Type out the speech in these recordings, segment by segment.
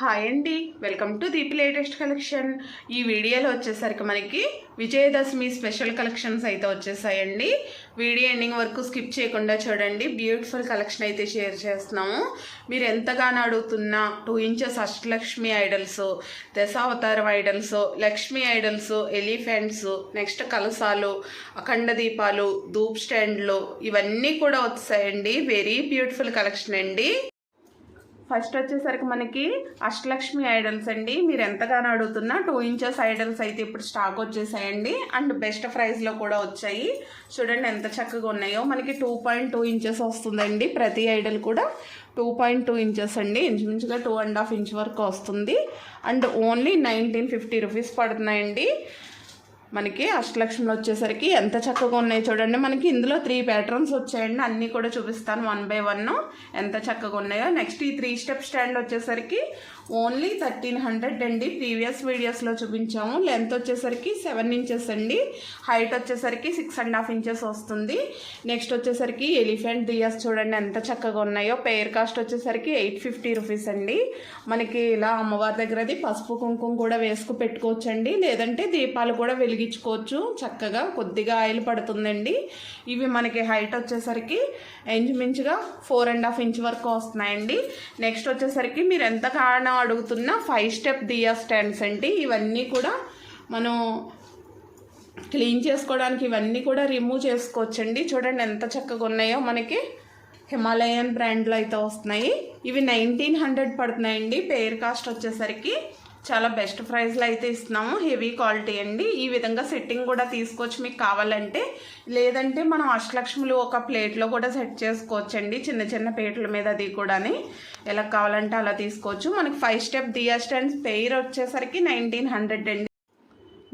Hi అండి. Welcome to Deepi latest collection. ఈ వీడియోలో వచ్చేసరికి మనకి విజయదశమి స్పెషల్ కలెక్షన్స్ అయితే వచ్చేసాయండి. వీడియో ఎండింగ్ వరకు స్కిప్ చేయకుండా చూడండి. బ్యూటిఫుల్ కలెక్షన్ అయితే షేర్ చేస్తున్నాము. మీరు ఎంతగానో అడుగుతున్న two inches Ashtalakshmi idols Dasavataram idols Lakshmi idols elephants next కలసాలు అఖండ దీపాలు ధూప్ స్టాండ్లు ఇవన్నీ కూడా వచ్చాయండి. వెరీ బ్యూటిఫుల్ కలెక్షన్ అండి. ఫస్ట్ వచ్చేసరికి మనకి అష్టలక్ష్మి ఐడల్స్ అండి. మీరు ఎంతగానో అడుగుతున్నా టూ ఇంచెస్ ఐడల్స్ అయితే ఇప్పుడు స్టాక్ వచ్చేసాయండి. అండ్ బెస్ట్ ప్రైస్లో కూడా వచ్చాయి. చూడండి ఎంత చక్కగా ఉన్నాయో. మనకి టూ పాయింట్ టూ ఇంచెస్ వస్తుందండి. ప్రతి ఐడల్ కూడా టూ పాయింట్ టూ ఇంచెస్ అండి. ఇంచుమించుగా టూ అండ్ హాఫ్ ఇంచ్ వరకు వస్తుంది. And only nineteen fifty rupees పడుతున్నాయండి. మనకి అష్టలక్ష్మిలో వచ్చేసరికి ఎంత చక్కగా ఉన్నాయి చూడండి. మనకి ఇందులో త్రీ ప్యాటర్న్స్ వచ్చాయండి. అన్నీ కూడా చూపిస్తాను వన్ బై వన్ ఎంత చక్కగా ఉన్నాయో. నెక్స్ట్ ఈ త్రీ స్టెప్ స్టాండ్ వచ్చేసరికి ఓన్లీ థర్టీన్ హండ్రెడ్ అండి. ప్రీవియస్ వీడియోస్లో చూపించాము. లెంత్ వచ్చేసరికి సెవెన్ ఇంచెస్ అండి. హైట్ వచ్చేసరికి సిక్స్ అండ్ హాఫ్ ఇంచెస్ వస్తుంది. నెక్స్ట్ వచ్చేసరికి ఎలిఫెంట్ దియాస్ చూడండి ఎంత చక్కగా ఉన్నాయో. పేర్ కాస్ట్ వచ్చేసరికి ఎయిట్ ఫిఫ్టీ రూపీస్ అండి. మనకి ఇలా అమ్మవారి దగ్గరది పసుపు కుంకుమ కూడా వేసుకు పెట్టుకోవచ్చండి. లేదంటే దీపాలు కూడా వెలిగించుకోవచ్చు. చక్కగా కొద్దిగా ఆయిల్ పడుతుందండి. ఇవి మనకి హైట్ వచ్చేసరికి ఇంచుమించుగా ఫోర్ అండ్ హాఫ్ ఇంచ్ వరకు వస్తున్నాయండి. నెక్స్ట్ వచ్చేసరికి మీరు ఎంత కారణం అడుగుతున్న ఫైవ్ స్టెప్ దియా స్టాండ్స్ అండి ఇవన్నీ కూడా మనం క్లీన్ చేసుకోవడానికి ఇవన్నీ కూడా రిమూవ్ చేసుకోవచ్చండి. చూడండి ఎంత చక్కగా ఉన్నాయో. మనకి హిమాలయన్ బ్రాండ్లో అయితే వస్తున్నాయి. ఇవి నైన్టీన్ హండ్రెడ్ పడుతున్నాయండి. పేర్ కాస్ట్ వచ్చేసరికి చాలా బెస్ట్ ప్రైస్లో అయితే ఇస్తున్నాము. హెవీ క్వాలిటీ అండి. ఈ విధంగా సెట్టింగ్ కూడా తీసుకోవచ్చు మీకు కావాలంటే లేదంటే మనం అష్టలక్ష్ములు ఒక ప్లేట్లో కూడా సెట్ చేసుకోవచ్చండి. చిన్న చిన్న ప్లేట్ల మీద అది కూడా ఎలా కావాలంటే అలా తీసుకోవచ్చు. మనకి five step diya stands pair వచ్చేసరికి నైన్టీన్ హండ్రెడ్ అండి.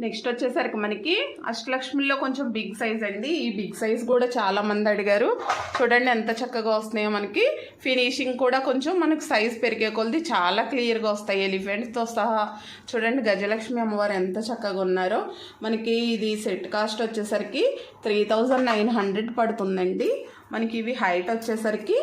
నెక్స్ట్ వచ్చేసరికి మనకి అష్టలక్ష్మిలో కొంచెం బిగ్ సైజ్ అండి. ఈ బిగ్ సైజ్ కూడా చాలా మంది అడిగారు. చూడండి ఎంత చక్కగా వస్తున్నాయో మనకి. ఫినిషింగ్ కూడా కొంచెం మనకు సైజ్ పెరిగే కొలది చాలా క్లియర్గా వస్తాయి. ఎలిఫెంట్స్తో సహా చూడండి గజలక్ష్మి అమ్మవారు ఎంత చక్కగా ఉన్నారో. మనకి ఇది సెట్ కాస్ట్ వచ్చేసరికి త్రీ నైన్ హండ్రెడ్ పడుతుందండి. మనకి ఇవి హైట్ వచ్చేసరికి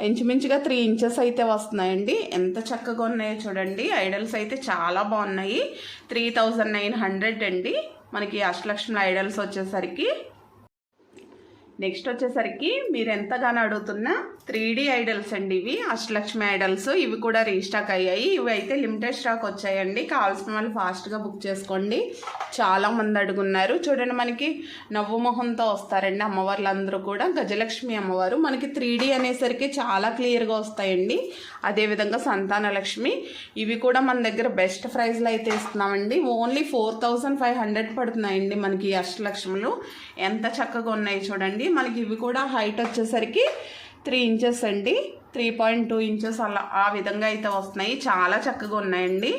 ఇంచుమించుగా త్రీ ఇంచెస్ అయితే వస్తున్నాయండి. ఎంత చక్కగా ఉన్నాయో చూడండి. ఐడల్స్ అయితే చాలా బాగున్నాయి. త్రీ థౌజండ్ నైన్ హండ్రెడ్ అండి. మనకి అష్టలక్ష్మి ఐడల్స్ వచ్చేసరికి నెక్స్ట్ వచ్చేసరికి మీరు ఎంతగానో అడుగుతున్న త్రీ డీ ఐడల్స్ అండి ఇవి. అష్టలక్ష్మి ఐడల్స్. ఇవి కూడా రీస్టాక్ అయ్యాయి. ఇవి అయితే లిమిటెడ్ స్టాక్ వచ్చాయండి. కావాల్సిన వాళ్ళు ఫాస్ట్గా బుక్ చేసుకోండి. చాలా మంది అడుగున్నారు. చూడండి మనకి నవ్వు మొహంతో వస్తారండి అమ్మవార్లు అందరూ కూడా. గజలక్ష్మి అమ్మవారు. మనకి త్రీ డీ అనేసరికి చాలా క్లియర్గా వస్తాయండి. అదేవిధంగా సంతాన లక్ష్మి. ఇవి కూడా మన దగ్గర బెస్ట్ ప్రైజ్లు అయితే ఇస్తున్నామండి. Only four thousand five hundred పడుతున్నాయండి మనకి ఈ అష్టలక్ష్ములు. ఎంత చక్కగా ఉన్నాయి చూడండి. మనకి ఇవి కూడా హైట్ వచ్చేసరికి త్రీ ఇంచెస్ అండి. త్రీ పాయింట్ టూ ఇంచెస్ అలా ఆ విధంగా అయితే వస్తున్నాయి. చాలా చక్కగా ఉన్నాయండి.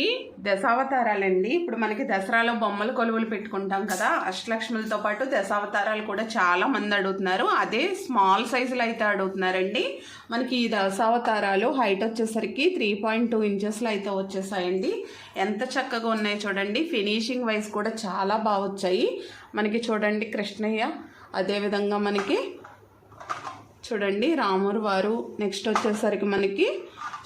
ఈ దశావతారాలండి. ఇప్పుడు మనకి దసరాలో బొమ్మలు కొలువులు పెట్టుకుంటాం కదా అష్టలక్ష్ములతో పాటు దశావతారాలు కూడా చాలా మంది అడుగుతున్నారు. అదే స్మాల్ సైజులో అయితే అడుగుతున్నారండి. మనకి ఈ దశావతారాలు హైట్ వచ్చేసరికి త్రీ పాయింట్ టూ ఇంచెస్లో అయితే వచ్చేసాయండి. ఎంత చక్కగా ఉన్నాయి చూడండి. ఫినిషింగ్ వైజ్ కూడా చాలా బాగా వచ్చాయి. మనకి చూడండి కృష్ణయ్య. అదేవిధంగా మనకి చూడండి రాముడు వారు నెక్స్ట్ వచ్చేసరికి మనకి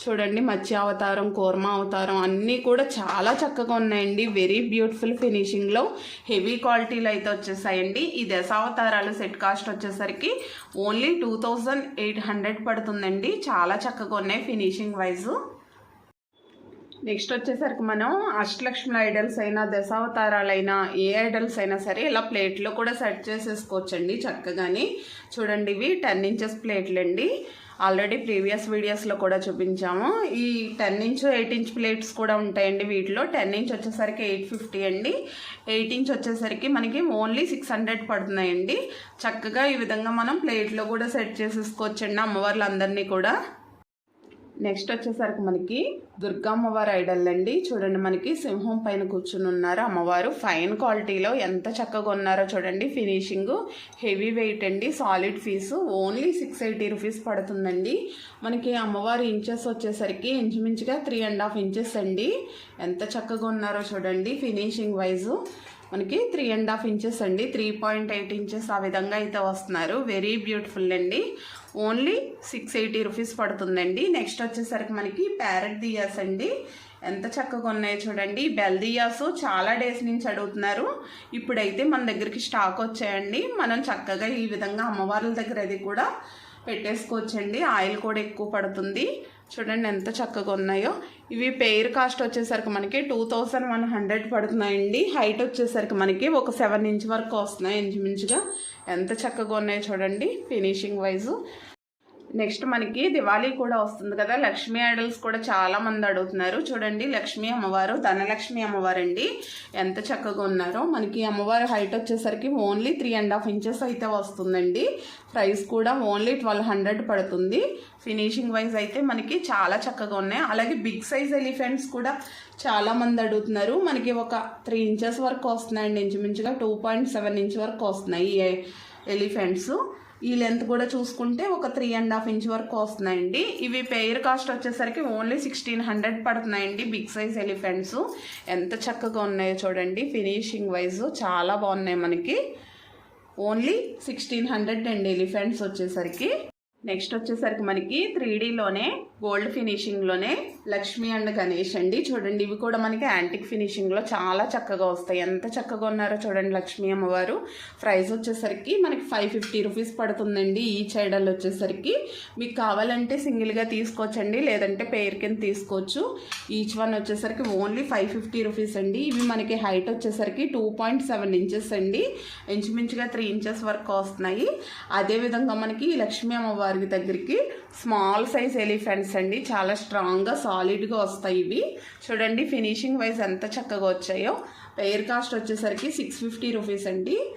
చూడండి మత్స్య అవతారం కూర్మ అవతారం అన్నీ కూడా చాలా చక్కగా ఉన్నాయండి. వెరీ బ్యూటిఫుల్ ఫినిషింగ్లో హెవీ క్వాలిటీలు అయితే వచ్చేసాయండి. ఈ దశావతారాలు సెట్ కాస్ట్ వచ్చేసరికి only two thousand eight hundred పడుతుందండి. చాలా చక్కగా ఉన్నాయి ఫినిషింగ్ వైజు నెక్స్ట్ వచ్చేసరికి మనం అష్టలక్ష్మి ఐడల్స్ అయినా దశావతారాలైనా ఏ ఐడల్స్ అయినా సరే ఇలా ప్లేట్లో కూడా సెట్ చేసేసుకోవచ్చండి చక్కగాని. చూడండి ఇవి టెన్ ఇంచెస్ ప్లేట్లు అండి ఆల్రెడీ ప్రీవియస్ వీడియోస్లో కూడా చూపించాము. ఈ ten inch eight inch plates కూడా ఉంటాయండి వీటిలో. టెన్ ఇంచ్ వచ్చేసరికి ఎయిట్ ఫిఫ్టీ అండి. ఎయిట్ ఇంచ్ వచ్చేసరికి మనకి ఓన్లీ సిక్స్ హండ్రెడ్ పడుతున్నాయండి. చక్కగా ఈ విధంగా మనం ప్లేట్లో కూడా సెట్ చేసేసుకోవచ్చండి అమ్మవార్లందరినీ కూడా. నెక్స్ట్ వచ్చేసరికి మనకి దుర్గమ్మవారి ఐడల్ అండి. చూడండి మనకి సింహం పైన కూర్చుని ఉన్నారు అమ్మవారు. ఫైన్ క్వాలిటీలో ఎంత చక్కగా ఉన్నారో చూడండి. ఫినిషింగ్ హెవీ వెయిట్ అండి. సాలిడ్ ఫీజు ఓన్లీ సిక్స్ ఎయిటీ రూపీస్ పడుతుందండి. మనకి అమ్మవారి ఇంచెస్ వచ్చేసరికి ఇంచుమించుగా త్రీ అండ్ హాఫ్ ఇంచెస్ అండి. ఎంత చక్కగా ఉన్నారో చూడండి. ఫినిషింగ్ వైజు మనకి త్రీ అండ్ హాఫ్ ఇంచెస్ అండి. త్రీ పాయింట్ ఎయిట్ ఇంచెస్ ఆ విధంగా అయితే వస్తున్నారు. వెరీ బ్యూటిఫుల్ అండి. ఓన్లీ సిక్స్ ఎయిటీ రూపీస్ పడుతుందండి. నెక్స్ట్ వచ్చేసరికి మనకి ప్యారెట్ దియాస్ అండి. ఎంత చక్కగా ఉన్నాయో చూడండి. బెల్ దియాస్ చాలా డేస్ నుంచి అడుగుతున్నారు. ఇప్పుడైతే మన దగ్గరికి స్టాక్ వచ్చాయండి. మనం చక్కగా ఈ విధంగా అమ్మవార్ల దగ్గర అది కూడా పెట్టేసుకోవచ్చండి. ఆయిల్ కూడా ఎక్కువ పడుతుంది. చూడండి ఎంత చక్కగా ఉన్నాయో. ఇవి పెయిర్ కాస్ట్ వచ్చేసరికి మనకి టూ థౌజండ్ వన్ హండ్రెడ్ పడుతున్నాయండి. హైట్ వచ్చేసరికి మనకి ఒక సెవెన్ ఇంచ్ వరకు వస్తున్నాయి. ఇంచుమించుగా ఎంత చక్కగా ఉన్నాయో చూడండి. ఫినిషింగ్ వైజు నెక్స్ట్ మనకి దివాళీ కూడా వస్తుంది కదా. లక్ష్మీ ఐడల్స్ కూడా చాలా మంది అడుగుతున్నారు. చూడండి లక్ష్మీ అమ్మవారు ధనలక్ష్మి అమ్మవారు అండి ఎంత చక్కగా ఉన్నారో. మనకి అమ్మవారి హైట్ వచ్చేసరికి only three and half inches అయితే వస్తుందండి. ప్రైస్ కూడా ఓన్లీ ట్వెల్వ్ హండ్రెడ్ పడుతుంది. ఫినిషింగ్ వైజ్ అయితే మనకి చాలా చక్కగా ఉన్నాయి. అలాగే బిగ్ సైజ్ ఎలిఫెంట్స్ కూడా చాలా మంది అడుగుతున్నారు. మనకి ఒక త్రీ ఇంచెస్ వరకు వస్తున్నాయండి. ఇంచుమించుగా టూ పాయింట్ సెవెన్ ఇంచ్ వరకు వస్తున్నాయి ఎలిఫెంట్స్ ఈ లెంత్ కూడా చూసుకుంటే ఒక త్రీ అండ్ హాఫ్ ఇంచ్ వరకు వస్తున్నాయండి. ఇవి పెయిర్ కాస్ట్ వచ్చేసరికి ఓన్లీ సిక్స్టీన్ హండ్రెడ్ పడుతున్నాయండి బిగ్ సైజ్ ఎలిఫెంట్స్ ఎంత చక్కగా ఉన్నాయో చూడండి. ఫినిషింగ్ వైజ్ చాలా బాగున్నాయి మనకి. ఓన్లీ సిక్స్టీన్ హండ్రెడ్ అండి ఎలిఫెంట్స్ వచ్చేసరికి. నెక్స్ట్ వచ్చేసరికి మనకి త్రీ డీలోనే గోల్డ్ ఫినిషింగ్లోనే లక్ష్మి అండ్ గణేష్ అండి. చూడండి ఇవి కూడా మనకి యాంటిక్ ఫినిషింగ్లో చాలా చక్కగా వస్తాయి. ఎంత చక్కగా ఉన్నారో చూడండి లక్ష్మీ అమ్మవారు. ప్రైస్ వచ్చేసరికి మనకి ఫైవ్ ఫిఫ్టీ రూపీస్ పడుతుందండి ఈ చైడల్ వచ్చేసరికి. మీకు కావాలంటే సింగిల్గా తీసుకోవచ్చండి లేదంటే పేర్ కింద తీసుకోవచ్చు. ఈచ్ వన్ వచ్చేసరికి ఓన్లీ ఫైవ్ ఫిఫ్టీ రూపీస్ అండి. ఇవి మనకి హైట్ వచ్చేసరికి టూ పాయింట్ సెవెన్ ఇంచెస్ అండి. ఇంచుమించుగా త్రీ ఇంచెస్ వరకు వస్తున్నాయి. అదేవిధంగా మనకి లక్ష్మీ అమ్మవారు దగ్గరికి స్మాల్ సైజ్ ఎలిఫెంట్స్ అండి. చాలా స్ట్రాంగ్గా సాలిడ్గా వస్తాయి ఇవి. చూడండి ఫినిషింగ్ వైజ్ ఎంత చక్కగా వచ్చాయో. పెయిర్ కాస్ట్ వచ్చేసరికి సిక్స్ ఫిఫ్టీ రూపీస్ అండి.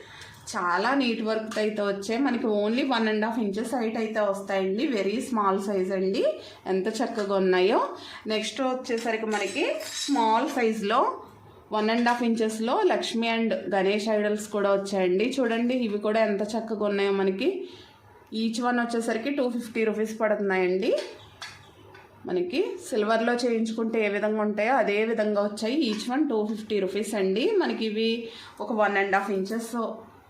చాలా నీట్ వర్క్ అయితే వచ్చాయి. మనకి only one and half inches height అయితే వస్తాయండి. వెరీ స్మాల్ సైజ్ అండి. ఎంత చక్కగా ఉన్నాయో. నెక్స్ట్ వచ్చేసరికి మనకి స్మాల్ సైజ్లో వన్ అండ్ హాఫ్ ఇంచెస్లో లక్ష్మి అండ్ గణేష్ ఐడల్స్ కూడా వచ్చాయండి. చూడండి ఇవి కూడా ఎంత చక్కగా ఉన్నాయో మనకి. ఈచ్ వన్ వచ్చేసరికి టూ ఫిఫ్టీ రూపీస్ పడుతున్నాయండి. మనకి సిల్వర్లో చేయించుకుంటే ఏ విధంగా ఉంటాయో అదే విధంగా వచ్చాయి. Each one two fifty rupees అండి. మనకి ఇవి ఒక one and half inches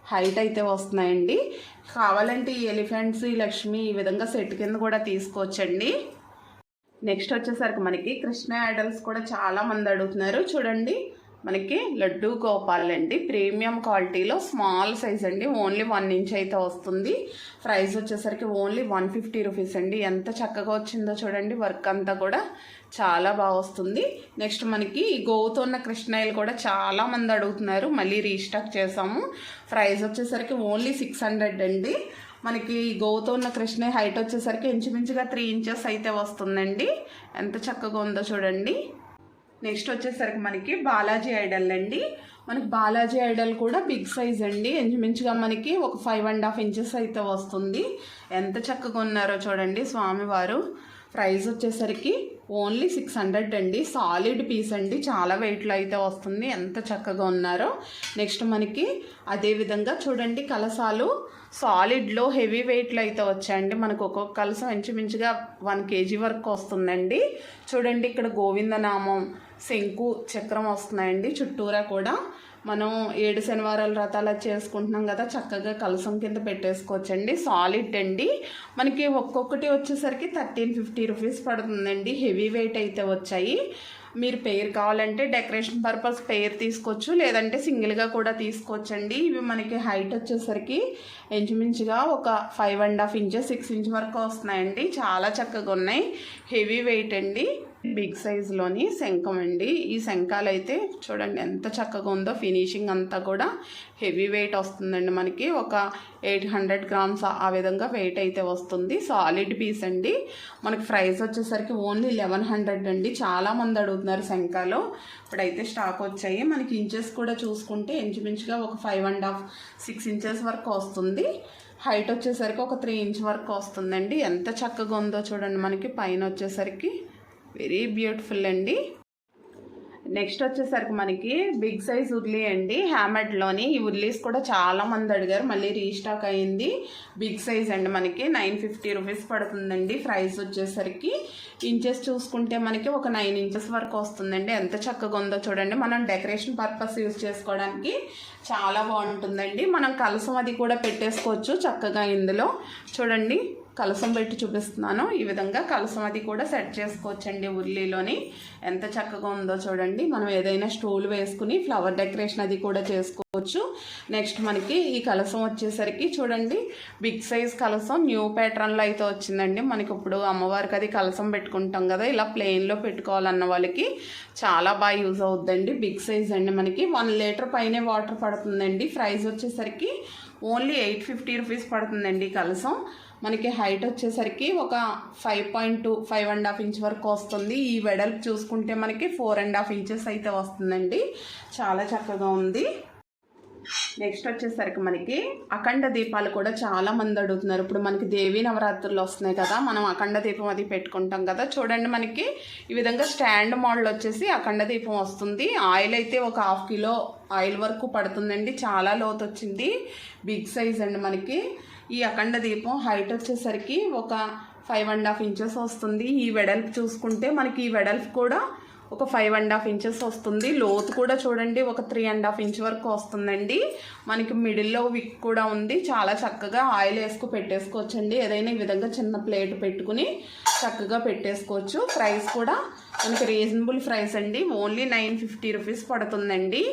height అయితే వస్తున్నాయండి. కావాలంటే ఈ ఎలిఫెంట్స్ ఈ లక్ష్మి ఈ విధంగా సెట్ కింద కూడా తీసుకోవచ్చండి. నెక్స్ట్ వచ్చేసరికి మనకి కృష్ణ ఐడల్స్ కూడా చాలా మంది అడుగుతున్నారు. చూడండి. మనకి లడ్డూ గోపాల్ అండి. ప్రీమియం క్వాలిటీలో స్మాల్ సైజ్ అండి. ఓన్లీ వన్ ఇంచ్ అయితే వస్తుంది. ప్రైస్ వచ్చేసరికి ఓన్లీ వన్ ఫిఫ్టీ రూపీస్ అండి. ఎంత చక్కగా వచ్చిందో చూడండి. వర్క్ అంతా కూడా చాలా బాగా వస్తుంది. నెక్స్ట్ మనకి ఈ గోవుతో ఉన్న కృష్ణాయిలు కూడా చాలా మంది అడుగుతున్నారు. మళ్ళీ రీస్టాక్ చేసాము ప్రైస్ వచ్చేసరికి ఓన్లీ సిక్స్ హండ్రెడ్ అండి. మనకి గోవుతో ఉన్న కృష్ణ హైట్ వచ్చేసరికి ఇంచుమించుగా త్రీ ఇంచెస్ అయితే వస్తుందండి. ఎంత చక్కగా ఉందో చూడండి. నెక్స్ట్ వచ్చేసరికి మనకి బాలాజీ ఐడల్ అండి. మనకి బాలాజీ ఐడల్ కూడా బిగ్ సైజ్ అండి. ఇంచుమించుగా మనకి ఒక ఫైవ్ అండ్ హాఫ్ ఇంచెస్ అయితే వస్తుంది. ఎంత చక్కగా ఉన్నారో చూడండి స్వామివారు. ప్రైస్ వచ్చేసరికి ఓన్లీ సిక్స్ హండ్రెడ్ అండి. సాలిడ్ పీస్ అండి. చాలా వెయిట్లో అయితే వస్తుంది. ఎంత చక్కగా ఉన్నారో నెక్స్ట్ మనకి అదేవిధంగా చూడండి కలసాలు సాలిడ్లో హెవీ వెయిట్లో అయితే వచ్చాయండి. మనకు ఒక్కొక్క కలసం ఇంచుమించుగా వన్ కేజీ వరకు వస్తుందండి. చూడండి ఇక్కడ గోవిందనామం శంకు చక్రం వస్తున్నాయండి. చుట్టూరా కూడా మనం ఏడు శనివారాల రథాలు చేసుకుంటున్నాం కదా చక్కగా కలసం కింద పెట్టేసుకోవచ్చండి. సాలిడ్ అండి. మనకి ఒక్కొక్కటి వచ్చేసరికి థర్టీన్ ఫిఫ్టీ రూపీస్ పడుతుందండి. హెవీ వెయిట్ అయితే వచ్చాయి. మీరు పెయిర్ కావాలంటే డెకరేషన్ పర్పస్ పెయిర్ తీసుకోవచ్చు లేదంటే సింగిల్గా కూడా తీసుకోవచ్చండి. ఇవి మనకి హైట్ వచ్చేసరికి ఇంచుమించుగా ఒక five and half inches six inch వరకు వస్తున్నాయండి. చాలా చక్కగా ఉన్నాయి. హెవీ వెయిట్ అండి. బిగ్ సైజులోని శంఖం అండి. ఈ శంఖాలు అయితే చూడండి ఎంత చక్కగా ఉందో ఫినిషింగ్ అంతా కూడా హెవీ వెయిట్ వస్తుందండి మనకి. ఒక ఎయిట్ హండ్రెడ్ గ్రామ్స్ ఆ విధంగా వెయిట్ అయితే వస్తుంది. సాలిడ్ పీస్ అండి. మనకి ప్రైస్ వచ్చేసరికి ఓన్లీ లెవెన్ హండ్రెడ్ అండి. చాలామంది అడుగుతున్నారు శంఖాలు. ఇప్పుడైతే స్టాక్ వచ్చాయి. మనకి ఇంచెస్ కూడా చూసుకుంటే ఇంచుమించుగా ఒక five and half six inches వరకు వస్తుంది. హైట్ వచ్చేసరికి ఒక త్రీ ఇంచ్ వరకు వస్తుందండి. ఎంత చక్కగా ఉందో చూడండి మనకి. పైన వచ్చేసరికి వెరీ బ్యూటిఫుల్ అండి. నెక్స్ట్ వచ్చేసరికి మనకి బిగ్ సైజ్ ఉర్లీ అండి. హ్యామెడ్లోని ఈ ఉర్లీస్ కూడా చాలా మంది అడిగారు. మళ్ళీ రీస్టాక్ అయింది. బిగ్ సైజ్ అండి మనకి. నైన్ ఫిఫ్టీ రూపీస్ పడుతుందండి. ప్రైస్ వచ్చేసరికి ఇంచెస్ చూసుకుంటే మనకి ఒక నైన్ ఇంచెస్ వరకు వస్తుందండి. ఎంత చక్కగా ఉందో చూడండి. మనం డెకరేషన్ పర్పస్ యూజ్ చేసుకోవడానికి చాలా బాగుంటుందండి. మనం కలసం అది కూడా పెట్టేసుకోవచ్చు చక్కగా ఇందులో. చూడండి. కలసం పెట్టి చూపిస్తున్నాను. ఈ విధంగా కలసం అది కూడా సెట్ చేసుకోవచ్చండి ఉర్లీలోని. ఎంత చక్కగా ఉందో చూడండి. మనం ఏదైనా స్టూల్ వేసుకుని ఫ్లవర్ డెకరేషన్ అది కూడా చేసుకోవచ్చు. నెక్స్ట్ మనకి ఈ కలసం వచ్చేసరికి చూడండి. బిగ్ సైజ్ కలసం న్యూ ప్యాటర్న్లో అయితే వచ్చిందండి. మనకి ఇప్పుడు అమ్మవారికి అది కలసం పెట్టుకుంటాం కదా. ఇలా ప్లెయిన్లో పెట్టుకోవాలన్న వాళ్ళకి చాలా బాగా యూజ్ అవుద్దండి. బిగ్ సైజ్ అండి మనకి. వన్ లీటర్ పైనే వాటర్ పడుతుందండి. ప్రైస్ వచ్చేసరికి ఓన్లీ ఎయిట్ ఫిఫ్టీ రూపీస్ పడుతుందండి ఈ కలసం. మనకి హైట్ వచ్చేసరికి ఒక five point two five and half inch వరకు వస్తుంది. ఈ వెడల్పు చూసుకుంటే మనకి ఫోర్ అండ్ హాఫ్ ఇంచెస్ అయితే వస్తుందండి. చాలా చక్కగా ఉంది. నెక్స్ట్ వచ్చేసరికి మనకి అఖండ దీపాలు కూడా చాలా మంది అడుగుతున్నారు. ఇప్పుడు మనకి దేవీ నవరాత్రులు వస్తున్నాయి కదా మనం అఖండ దీపం అది పెట్టుకుంటాం కదా. చూడండి మనకి ఈ విధంగా స్టాండ్ మోడల్ వచ్చేసి అఖండ దీపం వస్తుంది. ఆయిల్ అయితే ఒక హాఫ్ కిలో ఆయిల్ వరకు పడుతుందండి. చాలా లోతు వచ్చింది. బిగ్ సైజ్ అండి మనకి. ఈ అఖండ దీపం హైట్ వచ్చేసరికి ఒక ఫైవ్ అండ్ హాఫ్ ఇంచెస్ వస్తుంది. ఈ వెడల్పు చూసుకుంటే మనకి ఈ వెడల్పు కూడా ఒక ఫైవ్ అండ్ హాఫ్ ఇంచెస్ వస్తుంది. లోతు కూడా చూడండి ఒక త్రీ అండ్ హాఫ్ ఇంచ్ వరకు వస్తుందండి. మనకి మిడిల్లో విక్ కూడా ఉంది. చాలా చక్కగా ఆయిల్ వేసుకు పెట్టేసుకోవచ్చండి. ఏదైనా ఈ విధంగా చిన్న ప్లేట్ పెట్టుకుని చక్కగా పెట్టేసుకోవచ్చు. ప్రైస్ కూడా మనకి రీజనబుల్ ప్రైస్ అండి. ఓన్లీ నైన్ ఫిఫ్టీ రూపీస్ పడుతుందండి.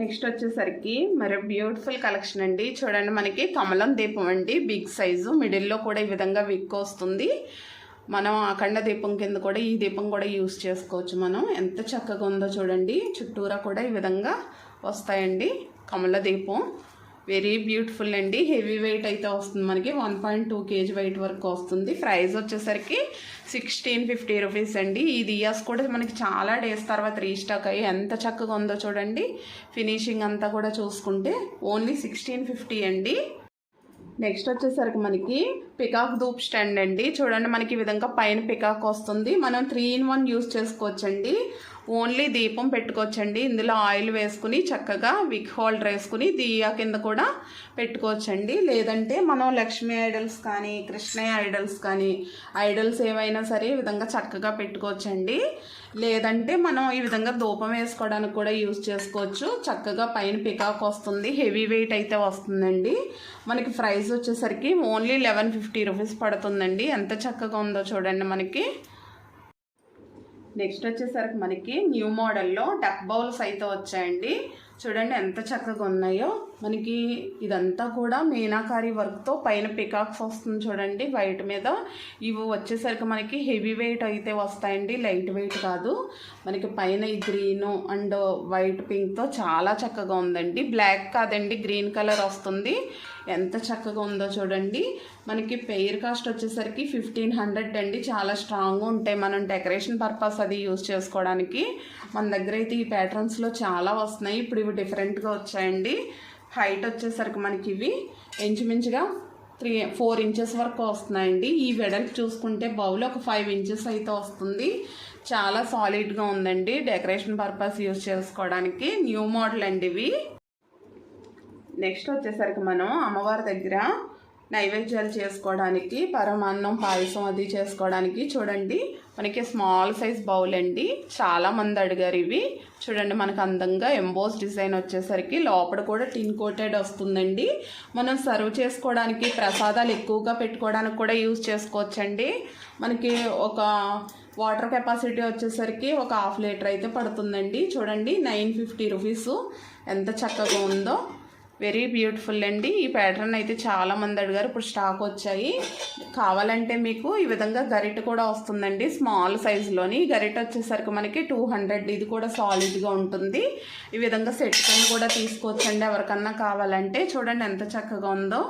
నెక్స్ట్ వచ్చేసరికి మరి బ్యూటిఫుల్ కలెక్షన్ అండి. చూడండి మనకి కమలం దీపం అండి. బిగ్ సైజు మిడిల్లో కూడా ఈ విధంగా విక్ వస్తుంది. మనం అఖండ దీపం కింద కూడా ఈ దీపం కూడా యూస్ చేసుకోవచ్చు మనం. ఎంత చక్కగా ఉందో చూడండి. చుట్టూరా కూడా ఈ విధంగా వస్తాయండి కమల దీపం. వెరీ బ్యూటిఫుల్ అండి. హెవీ వెయిట్ అయితే వస్తుంది మనకి. One point two KG weight వరకు వస్తుంది. ప్రైస్ వచ్చేసరికి సిక్స్టీన్ ఫిఫ్టీ రూపీస్ అండి. ఈ దియాస్ కూడా మనకి చాలా డేస్ తర్వాత రీస్టాక్ అయ్యి ఎంత చక్కగా ఉందో చూడండి. ఫినిషింగ్ అంతా కూడా చూసుకుంటే ఓన్లీ సిక్స్టీన్ ఫిఫ్టీ అండి. నెక్స్ట్ వచ్చేసరికి మనకి పికాక్ ధూప్ స్టాండ్ అండి. చూడండి మనకి ఈ విధంగా పైన పికాక్ వస్తుంది. మనం త్రీ ఇన్ వన్ యూస్ చేసుకోవచ్చండి. ఓన్లీ దీపం పెట్టుకోవచ్చండి. ఇందులో ఆయిల్ వేసుకుని చక్కగా విక్ హోల్డర్ వేసుకుని దియా కింద కూడా పెట్టుకోవచ్చండి. లేదంటే మనం లక్ష్మీ ఐడల్స్ కానీ కృష్ణయ్య ఐడల్స్ కానీ ఐడల్స్ ఏవైనా సరే ఈ విధంగా చక్కగా పెట్టుకోవచ్చండి. లేదంటే మనం ఈ విధంగా ధూపం వేసుకోవడానికి కూడా యూజ్ చేసుకోవచ్చు. చక్కగా పైన పికాక్ వస్తుంది హెవీ వెయిట్ అయితే వస్తుందండి. మనకి ప్రైస్ వచ్చేసరికి ఓన్లీ లెవెన్ ఫిఫ్టీ రూపీస్ పడుతుందండి. ఎంత చక్కగా ఉందో చూడండి మనకి. నెక్స్ట్ వచ్చేసరికి మనకి న్యూ మోడల్లో టక్ బౌల్స్ అయితే వచ్చాయండి. చూడండి ఎంత చక్కగా ఉన్నాయో. మనకి ఇదంతా కూడా మీనాకారి వర్క్తో పైన పికాక్స్ వస్తుంది చూడండి వైట్ మీద. ఇవి వచ్చేసరికి మనకి హెవీ వెయిట్ అయితే వస్తాయండి లైట్ వెయిట్ కాదు. మనకి పైన ఈ గ్రీను అండ్ వైట్ పింక్తో చాలా చక్కగా ఉందండి. బ్లాక్ కాదండి గ్రీన్ కలర్ వస్తుంది. ఎంత చక్కగా ఉందో చూడండి. మనకి పెయిర్ కాస్ట్ వచ్చేసరికి ఫిఫ్టీన్ హండ్రెడ్ అండి. చాలా స్ట్రాంగ్గా ఉంటాయి మనం డెకరేషన్ పర్పస్ అది యూజ్ చేసుకోవడానికి. మన దగ్గర అయితే ఈ ప్యాటర్న్స్లో చాలా వస్తున్నాయి. ఇప్పుడు ఇవి డిఫరెంట్గా వచ్చాయండి. హైట్ వచ్చేసరికి మనకి ఇవి ఇంచుమించుగా త్రీ ఫోర్ ఇంచెస్ వరకు వస్తున్నాయండి. ఈ వెడల్పు చూసుకుంటే బౌల్ ఒక ఫైవ్ ఇంచెస్ అయితే వస్తుంది. చాలా సాలిడ్గా ఉందండి. డెకరేషన్ పర్పస్ యూజ్ చేసుకోవడానికి న్యూ మోడల్ అండి ఇవి. నెక్స్ట్ వచ్చేసరికి మనం అమ్మవారి దగ్గర నైవేద్యాలు చేసుకోవడానికి పరమాన్నం పాయసం అది చేసుకోవడానికి చూడండి. మనకి స్మాల్ సైజ్ బౌల్ అండి. చాలా మంది అడిగారు ఇవి. చూడండి మనకు అందంగా ఎంబోస్ డిజైన్ వచ్చేసరికి లోపల కూడా టిన్ కోటెడ్ వస్తుందండి. మనం సర్వ్ చేసుకోవడానికి ప్రసాదాలు ఎక్కువగా పెట్టుకోవడానికి కూడా యూజ్ చేసుకోవచ్చండి. మనకి ఒక వాటర్ కెపాసిటీ వచ్చేసరికి ఒక హాఫ్ లీటర్ అయితే పడుతుందండి. చూడండి నైన్ ఫిఫ్టీ రూపీస్ ఎంత చక్కగా ఉందో. వెరీ బ్యూటిఫుల్ అండి. ఈ ప్యాటర్న్ అయితే చాలా మంది అడిగారు. ఇప్పుడు స్టాక్ వచ్చాయి. కావాలంటే మీకు ఈ విధంగా గరిట కూడా వస్తుందండి. స్మాల్ సైజులోని గరిట వచ్చేసరికి మనకి టూ హండ్రెడ్ ఇది కూడా సాలిడ్గా ఉంటుంది. ఈ విధంగా సెట్ కూడా తీసుకోవచ్చండి. ఎవరికన్నా కావాలంటే. చూడండి ఎంత చక్కగా ఉందో.